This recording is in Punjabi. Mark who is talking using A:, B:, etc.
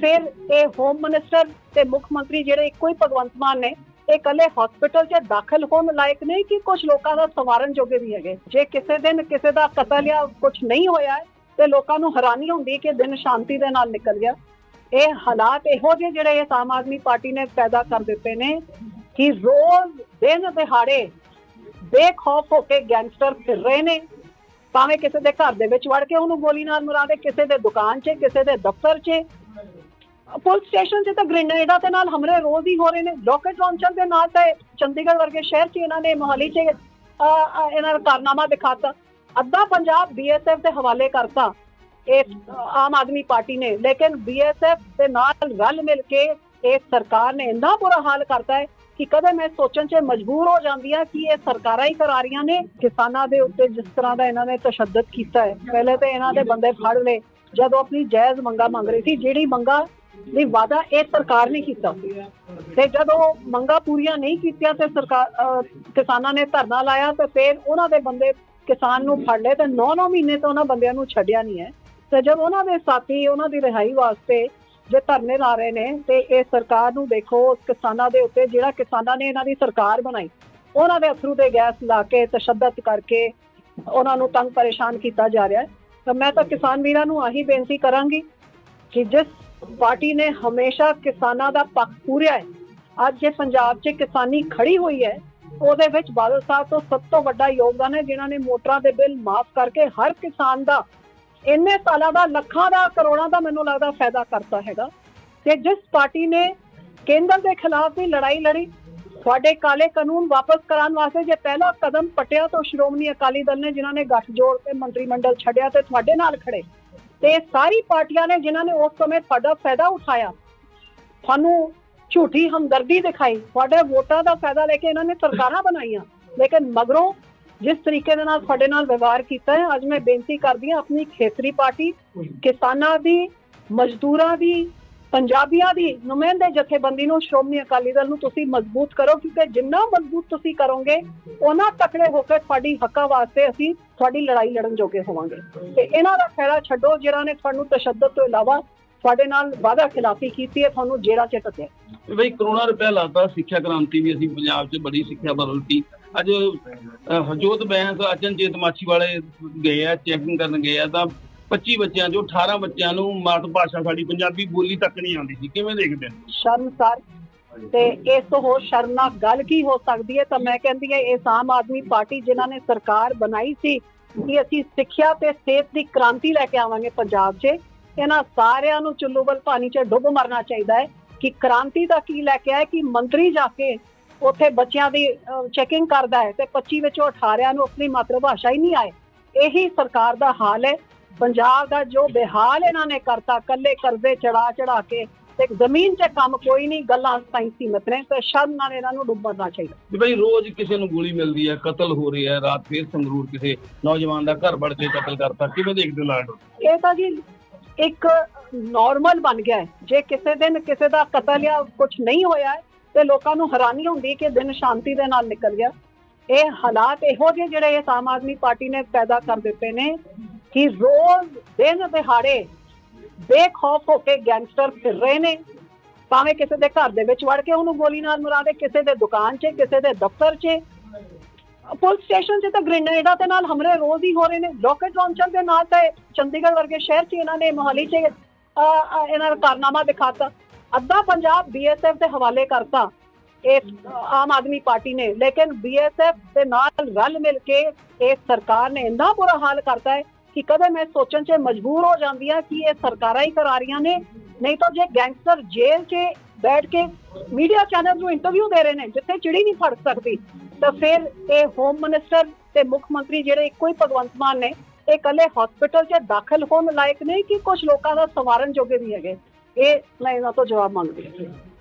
A: ਫਿਰ ਇਹ ਹੋਮ ਮਿਨਿਸਟਰ ਤੇ ਮੁੱਖ ਮੰਤਰੀ ਜਿਹੜੇ ਇੱਕੋ ਹੀ ਭਗਵੰਤ ਮਾਨ ਨੇ, ਇਹ ਕੱਲੇ ਹਸਪੀਟਲ 'ਚ ਦਾਖਲ ਹੋਣ ਲਾਇਕ ਨਹੀਂ ਕਿ ਕੁਝ ਲੋਕਾਂ ਦਾ ਸਵਾਰਨ ਜੋਗੇ ਵੀ ਹੈਗੇ? ਜੇ ਕਿਸੇ ਦਿਨ ਕਿਸੇ ਦਾ ਕਤਲ ਜਾਂ ਕੁਝ ਨਹੀਂ ਹੋਇਆ ਤੇ ਲੋਕਾਂ ਨੂੰ ਹੈਰਾਨੀ ਹੁੰਦੀ ਕਿ ਦਿਨ ਸ਼ਾਂਤੀ ਦੇ ਨਾਲ ਨਿਕਲ ਗਿਆ। ਇਹ ਹਾਲਾਤ ਇਹੋ ਜਿਹੇ ਜਿਹੜੇ ਇਸ ਆਮ ਆਦਮੀ ਪਾਰਟੀ ਨੇ ਪੈਦਾ ਕਰ ਦਿੱਤੇ ਨੇ ਕਿ ਰੋਜ਼ ਦਿਨ ਦਿਹਾੜੇ ਬੇਖੌਫ ਹੋ ਕੇ ਗੈਂਗਸਟਰ ਫਿਰ ਰਹੇ ਨੇ। ਭਾਵੇਂ ਕਿਸੇ ਦੇ ਘਰ ਦੇ ਵਿੱਚ ਵੜ ਕੇ ਉਹਨੂੰ ਗੋਲੀ ਨਾਲ ਮਰਾ ਦੇ, ਕਿਸੇ ਦੇ ਦੁਕਾਨ 'ਚ, ਕਿਸੇ ਦੇ ਦਫ਼ਤਰ 'ਚ ਪੁਲਿਸ ਸਟੇਸ਼ਨ 'ਚ ਤਾਂ ਗ੍ਰੇਨੇਡਾਂ ਦੇ ਨਾਲ ਹਮਲੇ ਰੋਜ਼ ਹੀ ਹੋ ਰਹੇ ਨੇ। ਰਾਕਟ ਲਾਂਚਰ ਦੇ ਨਾਲ ਤਾਂ ਚੰਡੀਗੜ੍ਹ ਵਰਗੇ ਸ਼ਹਿਰ 'ਚ ਇਹਨਾਂ ਨੇ ਮੋਹਾਲੀ 'ਚ ਇਹਨਾਂ ਦਾ ਕਾਰਨਾਮਾ ਦਿਖਾਤਾ। ਅੱਧਾ ਪੰਜਾਬ ਬੀਐਸਐਫ ਦੇ ਹਵਾਲੇ ਕਰਤਾ। ਇਹ ਆਮ ਆਦਮੀ ਪਾਰਟੀ ਨੇ। ਲੇਕਿਨ ਬੀਐਸਐਫ ਦੇ ਨਾਲ ਰਲ ਮਿਲ ਕੇ ਇਹ ਸਰਕਾਰ ਨੇ ਇੰਨਾ ਬੁਰਾ ਹਾਲ ਕਰਤਾ ਹੈ ਕਿ ਕਦੇ ਮੈਂ ਸੋਚਣ 'ਚ ਮਜਬੂਰ ਹੋ ਜਾਂਦੀ ਹਾਂ ਕਿ ਇਹ ਸਰਕਾਰਾਂ ਹੀ ਕਰਾ ਰਹੀਆਂ ਨੇ। ਕਿਸਾਨਾਂ ਦੇ ਉੱਤੇ ਜਿਸ ਤਰ੍ਹਾਂ ਦਾ ਇਹਨਾਂ ਨੇ ਤਸ਼ੱਦਦ ਕੀਤਾ ਹੈ। ਪਹਿਲੇ ਤੇ ਇਹਨਾਂ ਦੇ ਬੰਦੇ ਫੜ ਲਏ। ਜਦੋਂ ਆਪਣੀ ਜਾਇਜ਼ ਮੰਗਾ ਮੰਗ ਰਹੀ ਸੀ, ਜਿਹੜੀ ਮੰਗਾ ਦੀ ਵਾਦਾ ਇਹ ਸਰਕਾਰ ਨੇ ਕੀਤਾ। ਤੇ ਜਦੋਂ ਮੰਗਾ ਪੂਰੀਆਂ ਨਹੀਂ ਕੀਤੀਆਂ ਤੇ ਸਰਕਾਰ ਕਿਸਾਨਾਂ ਨੇ ਧਰਨਾ ਲਾਇਆ ਤੇ ਫਿਰ ਉਹਨਾਂ ਦੇ ਬੰਦੇ ਕਿਸਾਨ ਨੂੰ ਫੜ ਲਏ ਤੇ 9-9 ਮਹੀਨੇ ਤੋਂ ਉਹਨਾਂ ਬੰਦਿਆਂ ਨੂੰ ਛੱਡਿਆ ਨਹੀਂ ਹੈ। ਤੇ ਜਦ ਉਹਨਾਂ ਦੇ ਸਾਥੀ, ਉਹਨਾਂ ਦੀ ਰਿਹਾਈ ਵਾਸਤੇ ਜੇ ਧਰਨੇ ਲਾ ਰਹੇ ਨੇ ਤੇ ਇਹ ਸਰਕਾਰ ਨੂੰ ਦੇਖੋ, ਉਸ ਕਿਸਾਨਾਂ ਦੇ ਉੱਤੇ ਜਿਹੜਾ ਕਿਸਾਨਾਂ ਨੇ ਇਹਨਾਂ ਦੀ ਸਰਕਾਰ ਬਣਾਈ, ਉਹਨਾਂ ਦੇ ਅਥਰੂ ਤੇ ਗੈਸ ਲਾ ਕੇ ਤਸ਼ੱਦਦ ਕਰਕੇ ਉਹਨਾਂ ਨੂੰ ਤੰਗ ਪਰੇਸ਼ਾਨ ਕੀਤਾ ਜਾ ਰਿਹਾ ਹੈ। ਤਾਂ ਮੈਂ ਤਾਂ ਕਿਸਾਨ ਵੀਰਾਂ ਨੂੰ ਆਹੀ ਬੇਨਤੀ ਕਰਾਂਗੀ ਕਿ ਜਿਸ ਪਾਰਟੀ ਨੇ ਹਮੇਸ਼ਾ ਕਿਸਾਨਾਂ ਦਾ ਪੱਖ ਪੂਰਿਆ ਹੈ। ਅੱਜ ਜੇ ਪੰਜਾਬ 'ਚ ਕਿਸਾਨੀ ਖੜੀ ਹੋਈ ਹੈ, ਉਹਦੇ ਵਿੱਚ ਬਾਦਲ ਸਾਹਿਬ ਤੋਂ ਸਭ ਤੋਂ ਵੱਡਾ ਯੋਗਦਾਨ ਹੈ, ਜਿਨ੍ਹਾਂ ਨੇ ਮੋਟਰਾਂ ਦੇ ਬਿੱਲ ਮਾਫ ਕਰਕੇ ਹਰ ਕਿਸਾਨ ਦਾ, ਇੰਨੇ ਸਾਲਾਂ ਦਾ, ਲੱਖਾਂ ਦਾ, ਕਰੋੜਾਂ ਦਾ ਮੈਨੂੰ ਲੱਗਦਾ ਫਾਇਦਾ ਕਰਤਾ ਹੈਗਾ। ਤੇ ਜਿਸ ਪਾਰਟੀ ਨੇ ਕੇਂਦਰ ਦੇ ਖਿਲਾਫ ਵੀ ਲੜਾਈ ਲੜੀ, ਤੁਹਾਡੇ ਕਾਲੇ ਕਾਨੂੰਨ ਵਾਪਸ ਕਰਾਉਣ ਵਾਸਤੇ ਜੇ ਪਹਿਲਾ ਕਦਮ ਪਟਿਆ, ਤੋਂ ਸ਼੍ਰੋਮਣੀ ਅਕਾਲੀ ਦਲ ਨੇ ਜਿਨ੍ਹਾਂ ਨੇ ਗੱਠਜੋੜ ਤੇ ਮੰਤਰੀ ਮੰਡਲ ਛੱਡਿਆ ਤੇ ਤੁਹਾਡੇ ਨਾਲ ਖੜੇ। ਤੇ ਸਾਰੀ ਪਾਰਟੀਆਂ ਨੇ ਜਿਨ੍ਹਾਂ ਨੇ ਉਸ ਸਮੇਂ ਤੁਹਾਡਾ ਫਾਇਦਾ ਉਠਾਇਆ ਤੁਹਾਨੂੰ ਝੂਠੀ ਹਮਦਰਦੀ ਦਿਖਾਈ ਤੁਹਾਡੇ ਵੋਟਾਂ ਦਾ ਫਾਇਦਾ ਲੈ ਕੇ ਇਹਨਾਂ ਨੇ ਸਰਕਾਰਾਂ ਬਣਾਈਆਂ, ਲੇਕਿਨ ਮਗਰੋਂ ਜਿਸ ਤਰੀਕੇ ਦੇ ਨਾਲ ਸਾਡੇ ਨਾਲ ਵਿਵਹਾਰ ਕੀਤਾ ਹੈ, ਅੱਜ ਮੈਂ ਬੇਨਤੀ ਕਰਦੀ ਹਾਂ ਆਪਣੀ ਖੇਤਰੀ ਪਾਰਟੀ, ਕਿਸਾਨਾਂ ਦੀ, ਮਜ਼ਦੂਰਾਂ ਦੀ ਪੰਜਾਬੀਆਂ ਦੀ ਨੁਮਾਇੰਦੇ ਜਥੇਬੰਦੀ ਨੂੰ, ਸ਼੍ਰੋਮਣੀ ਅਕਾਲੀ ਦਲ ਨੂੰ ਤੁਸੀਂ ਮਜ਼ਬੂਤ ਕਰੋ, ਕਿਉਂਕਿ ਜਿੰਨਾ ਮਜ਼ਬੂਤ ਤੁਸੀਂ ਕਰੋਗੇ, ਉਹਨਾਂ ਤਕੜੇ ਹੋ ਕੇ ਤੁਹਾਡੀ ਹੱਕਾਂ ਵਾਸਤੇ ਅਸੀਂ ਤੁਹਾਡੀ ਲੜਾਈ ਲੜਨ ਜੋਗੇ ਹੋਵਾਂਗੇ। ਤੇ ਇਹਨਾਂ ਦਾ ਖਹਿੜਾ ਛੱਡੋ ਜਿਹੜਾ ਨੇ ਤੁਹਾਨੂੰ ਤਸ਼ੱਦਦ ਤੋਂ ਇਲਾਵਾ ਤੁਹਾਡੇ ਨਾਲ ਵਾਅਦਾ ਖਿਲਾਫੀ ਕੀਤੀ ਹੈ, ਤੁਹਾਨੂੰ ਜੇਰਾ ਚ ਟਕਿਆ
B: ਬਈ ਕਰੋਨਾ ਰੁਪਇਆ ਲਾਤਾ ਸਿੱਖਿਆ ਕ੍ਰਾਂਤੀ ਵੀ ਅਸੀਂ ਪੰਜਾਬ 'ਚ ਬੜੀ ਸਿੱਖਿਆ ਬਦਲਤੀ। ਅੱਜ ਹਰਜੋਤ ਬੈਂਸ ਅਚਨਚੇਤ ਮਾਛੀ ਵਾਲੇ ਗਏ ਆ, ਚੈਕਿੰਗ ਕਰਨ ਗਏ ਆ, ਤਾਂ 25 ਬੱਚਿਆਂ ਚੋਂ 18 ਬੱਚਿਆਂ ਨੂੰ ਮਾਤ ਭਾਸ਼ਾ ਸਾਡੀ ਪੰਜਾਬੀ ਬੋਲੀ ਤੱਕ ਨਹੀਂ ਆਉਂਦੀ ਸੀ। ਕਿਵੇਂ ਦੇਖਦੇ
A: ਸ਼ਰਮਸਾਰ ਤੇ ਇਸ ਤੋਂ ਹੋਰ ਸ਼ਰਮਨਾਕ ਗੱਲ ਕੀ ਹੋ ਸਕਦੀ ਹੈ? ਤਾਂ ਮੈਂ ਕਹਿੰਦੀ ਹਾਂ, ਇਸ ਆਮ ਆਦਮੀ ਪਾਰਟੀ ਜਿਨ੍ਹਾਂ ਨੇ ਸਰਕਾਰ ਬਣਾਈ ਸੀ ਕਿ ਅਸੀਂ ਸਿੱਖਿਆ ਤੇ ਸਿਹਤ ਦੀ ਕ੍ਰਾਂਤੀ ਲੈ ਕੇ ਆਵਾਂਗੇ ਪੰਜਾਬ 'ਚ, ਇਹਨਾਂ ਸਾਰਿਆਂ ਨੂੰ ਚੁੱਲੂਬਲ ਪਾਣੀ 'ਚ ਡੁੱਬ ਮਰਨਾ ਚਾਹੀਦਾ ਹੈ ਕਿ ਕ੍ਰਾਂਤੀ ਦਾ ਕੀ ਲੈ ਕੇ ਆਏ, ਕਿ ਮੰਤਰੀ ਜਾ ਕੇ ਉੱਥੇ ਬੱਚਿਆਂ ਦੀ ਚੈਕਿੰਗ ਕਰਦਾ ਹੈ ਤੇ 25 ਵਿੱਚੋਂ 18 ਨੂੰ ਆਪਣੀ ਮਾਤਰ ਭਾਸ਼ਾ ਹੀ ਨਹੀਂ ਆਏ। ਇਹੀ ਸਰਕਾਰ ਦਾ ਹਾਲ ਹੈ। ਪੰਜਾਬ ਦਾ ਜੋ ਬਿਹਾਲ ਇਹਨਾਂ ਨੇ ਕਰਤਾ ਕੱਲੇ ਕਰਜ਼ੇ ਚੜਾ ਚੜਾ ਕੇ ਤੇ ਜ਼ਮੀਨ 'ਚ ਕੰਮ ਕੋਈ ਨਹੀਂ ਗੱਲਾਂ ਤਾਈਂ ਸੀਮਤ ਨੇ ਤੇ ਸ਼ਰਮ ਨਾਲ ਇਹਨਾਂ ਨੂੰ ਡੁੱਬਣਾ ਚਾਹੀਦਾ।
B: ਵੀ ਬਈ ਰੋਜ਼ ਕਿਸੇ ਨੂੰ ਗੋਲੀ ਮਿਲਦੀ ਹੈ ਕਤਲ ਹੋ ਰਿਹਾ ਹੈ ਰਾਤ ਫੇਰ ਸੰਗਰੂਰ ਕਿਸੇ ਨੌਜਵਾਨ ਦਾ ਘਰ ਵੜ ਕੇ ਕਤਲ ਕਰਤਾ ਕਿਵੇਂ ਦੇਖਦੇ ਲਾਡ
A: ਇਹ ਤਾਂ ਜੀ ਇੱਕ ਨਾਰਮਲ ਬਣ ਗਿਆ ਹੈ। ਜੇ ਕਿਸੇ ਦਿਨ ਕਿਸੇ ਦਾ ਕਤਲ ਜਾਂ ਕੁਝ ਨਹੀਂ ਹੋਇਆ ਤੇ ਲੋਕਾਂ ਨੂੰ ਹੈਰਾਨੀ ਹੁੰਦੀ ਕਿ ਦਿਨ ਸ਼ਾਂਤੀ ਦੇ ਨਾਲ ਨਿਕਲ ਗਿਆ। ਇਹ ਹਾਲਾਤ ਇਹੋ ਜਿਹੇ ਜਿਹੜੇ ਆਮ ਆਦਮੀ ਪਾਰਟੀ ਨੇ ਪੈਦਾ ਕਰ ਦਿੱਤੇ ਨੇ ਕਿ ਰੋਜ਼ ਦਿਨ ਦਿਹਾੜੇ ਬੇਖੌਫ ਹੋ ਕੇ ਗੈਂਗਸਟਰ ਫਿਰ ਰਹੇ ਨੇ। ਭਾਵੇਂ ਕਿਸੇ ਦੇ ਘਰ ਦੇ ਵਿੱਚ ਵੜ ਕੇ ਉਹਨੂੰ ਗੋਲੀ ਨਾਲ ਮਰਾ ਦੇ ਕਿਸੇ ਦੇ ਦੁਕਾਨ 'ਚ, ਕਿਸੇ ਦੇ ਦਫ਼ਤਰ 'ਚ। ਪੁਲਿਸ ਸਟੇਸ਼ਨ 'ਚ ਤਾਂ ਗ੍ਰੇਨੇਡਾਂ ਦੇ ਨਾਲ ਹਮਲੇ ਰੋਜ਼ ਹੀ ਹੋ ਰਹੇ ਨੇ। ਰਾਕਟ ਲਾਂਚਰ ਦੇ ਨਾਲ ਤਾਂ ਚੰਡੀਗੜ੍ਹ ਵਰਗੇ ਸ਼ਹਿਰ 'ਚ ਇਹਨਾਂ ਨੇ ਮੋਹਾਲੀ 'ਚ ਇਹਨਾਂ ਦਾ ਕਾਰਨਾਮਾ ਦਿਖਾਤਾ। ਅੱਧਾ ਪੰਜਾਬ ਬੀਐਸਐਫ ਦੇ ਹਵਾਲੇ ਕਰਤਾ। ਇਹ ਆਮ ਆਦਮੀ ਪਾਰਟੀ ਨੇ। ਲੇਕਿਨ ਬੀਐਸਐਫ ਦੇ ਨਾਲ ਰਲ ਮਿਲ ਕੇ ਇਹ ਸਰਕਾਰ ਨੇ ਇੰਨਾ ਬੁਰਾ ਹਾਲ ਕਰਤਾ ਹੈ ਕਿ ਕਦੇ ਮੈਂ ਸੋਚਣ 'ਚ ਮਜਬੂਰ ਹੋ ਜਾਂਦੀ ਹਾਂ ਕਿ ਇਹ ਸਰਕਾਰਾਂ ਹੀ ਕਰਾ ਰਹੀਆਂ ਨੇ। ਨਹੀਂ ਤਾਂ ਜੇ ਗੈਂਗਸਟਰ ਜੇਲ੍ਹ 'ਚ ਬੈਠ ਕੇ ਮੀਡੀਆ ਚੈਨਲ ਨੂੰ ਇੰਟਰਵਿਊ ਦੇ ਰਹੇ ਨੇ, ਜਿੱਥੇ ਚਿੜੀ ਨਹੀਂ ਫੜ ਸਕਦੀ, ਤਾਂ ਫਿਰ ਇਹ ਹੋਮ ਮਿਨਿਸਟਰ ਤੇ ਮੁੱਖ ਮੰਤਰੀ ਜਿਹੜੇ ਇੱਕੋ ਹੀ ਭਗਵੰਤ ਮਾਨ ਨੇ, ਇਹ ਕੱਲੇ ਹਸਪੀਟਲ 'ਚ ਦਾਖਲ ਹੋਣ ਲਾਇਕ ਨਹੀਂ ਕਿ ਕੁਝ ਲੋਕਾਂ ਦਾ ਸਵਾਰਨ ਜੋਗੇ ਵੀ ਹੈਗੇ। ਇਹ ਮੈਂ ਇਹਨਾਂ ਤੋਂ ਜਵਾਬ ਮੰਗਦੀ ਹਾਂ।